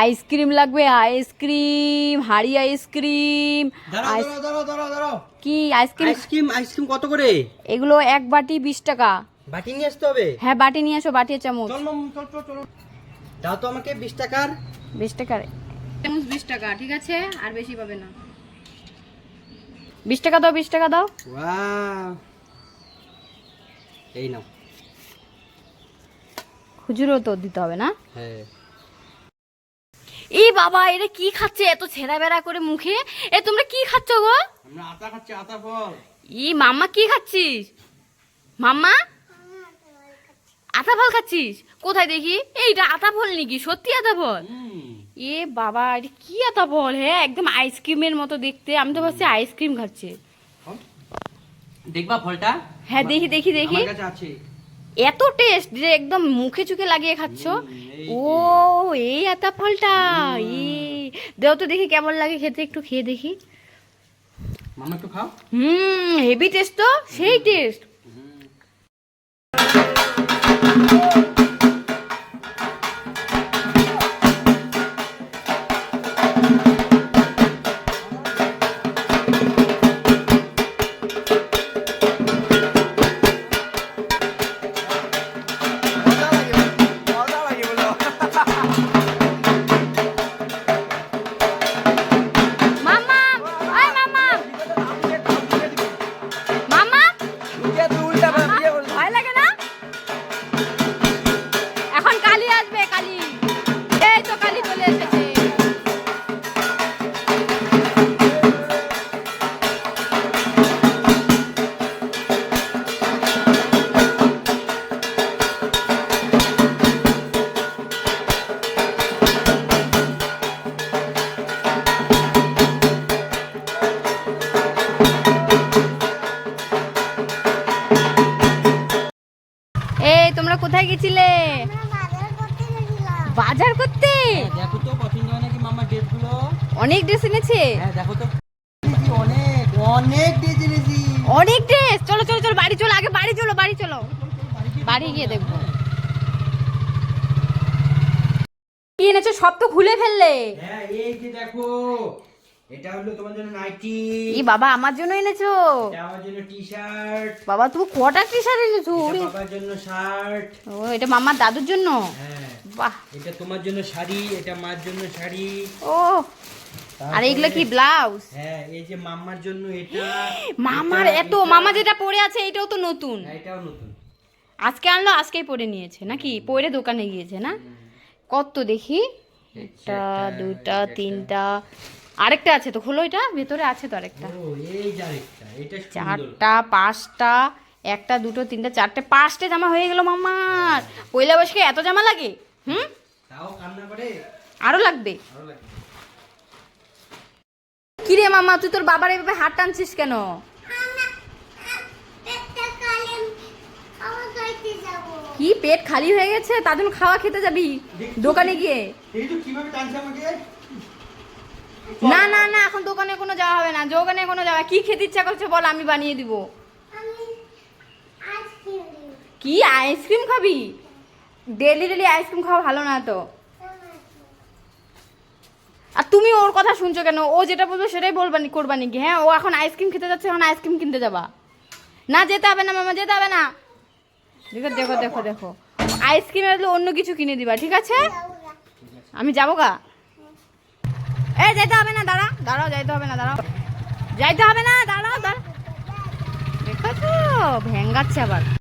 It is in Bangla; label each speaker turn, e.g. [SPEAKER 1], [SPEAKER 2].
[SPEAKER 1] আইসক্রিম লাগবে আইসক্রিম হাড়ি আইসক্রিম কি আইসক্রিম?
[SPEAKER 2] আইসক্রিম আইসক্রিম কত করে?
[SPEAKER 1] এগুলো এক বাটি বিশ টাকা।
[SPEAKER 2] বাটি নিয়ে আসতে হবে?
[SPEAKER 1] হ্যাঁ বাটি নিয়ে আসো বাটি চামচ।
[SPEAKER 2] দাও তো আমাকে বিশ টাকার।
[SPEAKER 1] বিশ টাকার। চামচ বিশ টাকা ঠিক আছে? আর বেশি পাবে না। বিশ টাকা দাও বিশ টাকা দাও।
[SPEAKER 2] এই নাও।
[SPEAKER 1] খুচরো তো দিতে হবে না?
[SPEAKER 2] হ্যাঁ।
[SPEAKER 1] এই বাবা এটা কি খাচ্ছে এত ছেঁড়া বেড়া করে মুখে? এ তোমরা কি খাচ্ছ গো?
[SPEAKER 2] আমরা আতা খাচ্ছি আতা ফল।
[SPEAKER 1] ই মাম্মা কি খাচ্ছিস? মাম্মা? আতা ফল খাচ্ছিস? কোথায় দেখি? এইটা আতা ফল নাকি? সত্যি আতা ফল? এ বাবা এটা কি আতা ফল হ্যাঁ? একদম আইসক্রিমের মতো দেখতে। আমি তো ভাবছি আইসক্রিম খাচ্ছে।
[SPEAKER 2] দেখবা ফলটা?
[SPEAKER 1] হ্যাঁ দেখি দেখি দেখি।
[SPEAKER 2] আমার কাছে আছে।
[SPEAKER 1] এত টেস্ট যে একদম মুখে চুখে লাগিয়ে খাচ্ছ। ও এই এত ফলটা ই। দেও তো দেখি কেমন লাগে খেতে একটু খেয়ে দেখি।
[SPEAKER 2] মামা একটু খাও।
[SPEAKER 1] হুম হেভি টেস্ট তো সেই টেস্ট এই তোমরা কোথায় গেছিলে? বাজার করতে?
[SPEAKER 2] দেখো তো পছন্দ হয় নাকি মামা ড্রেসগুলো?
[SPEAKER 1] অনেক ড্রেস এনেছে।
[SPEAKER 2] হ্যাঁ দেখো তো। অনেক অনেক ড্রেস এনেছি।
[SPEAKER 1] অনেক ড্রেস। চলো চলো চলো বাড়ি চলো আগে বাড়ি চলো বাড়ি চলো। বাড়ি গিয়ে দেখব। কি এনেছো? সব তো খুলে ফেললে।
[SPEAKER 2] হ্যাঁ এই যে দেখো এটা হলো তোমার জন্য নাইটি
[SPEAKER 1] ই বাবা আমার জন্য এনেছো?
[SPEAKER 2] এটা আমার জন্য টি শার্ট
[SPEAKER 1] বাবা তুমি কটা টি শার্ট এনেছো ওরে,
[SPEAKER 2] বাবার জন্য শার্ট
[SPEAKER 1] ও এটা মামার দাদুর জন্য?
[SPEAKER 2] হ্যাঁ।
[SPEAKER 1] বাহ।
[SPEAKER 2] এটা তোমার জন্য শাড়ি এটা মার জন্য শাড়ি।
[SPEAKER 1] ও আর এগুলো কি ব্লাউজ?
[SPEAKER 2] হ্যাঁ এই যে মাম্মার জন্য এটা।
[SPEAKER 1] মামার এত মামা যেটা পরে আছে এটাও তো নতুন।
[SPEAKER 2] হ্যাঁ, এটাও নতুন।
[SPEAKER 1] আজকে আনলো আজকেই পরে নিয়েছে। নাকি? পরে দোকানে গিয়েছে না? কত দেখি? একটা দুটা তিনটা। আরেকটা আছে তো খোলো এটা ভেতরে আছে তো আরেকটা। চারটা পাঁচটা একটা দুটো তিনটা চারটে পাঁচটা জামা হয়ে গেল মামার পয়লা বৈশাখে এত জামা লাগে হুম? আরও লাগবে। কিরে মামা তুই তোর বাবার এভাবে হাত টানছিস কেন? কি পেট খালি হয়ে গেছে? তার জন্য খাওয়া খেতে যাবি দোকানে গিয়ে।
[SPEAKER 2] কীভাবে টানছে আমাকে?
[SPEAKER 1] না না না এখন দোকানে কোনো যাওয়া হবে না। দোকানে কোনো যাওয়া কি খেতে ইচ্ছা করছে বল আমি বানিয়ে দিব। কি আইসক্রিম খাবি? ডেলি ডেলি আইসক্রিম খাওয়া ভালো না তো। আর তুমি ওর কথা শুনছো কেন? ও যেটা বলবে সেটাই বলবানি করবানি কি হ্যাঁ ও এখন আইসক্রিম খেতে যাচ্ছে এখন আইসক্রিম কিনতে যাবা। না যেতে হবে না মামা যেতে হবে না। দেখো দেখো দেখো দেখো। আইসক্রিম অন্য কিছু কিনে দিবা ঠিক আছে? আমি যাব গা? এ, যেতে হবে না দাঁড়া দাঁড়াও যাইতে হবে না, দাঁড়াও। যাইতে হবে না, দাঁড়াও দাঁড়াও। দেখো তো, ভেঙ্গাচ্ছে আবার।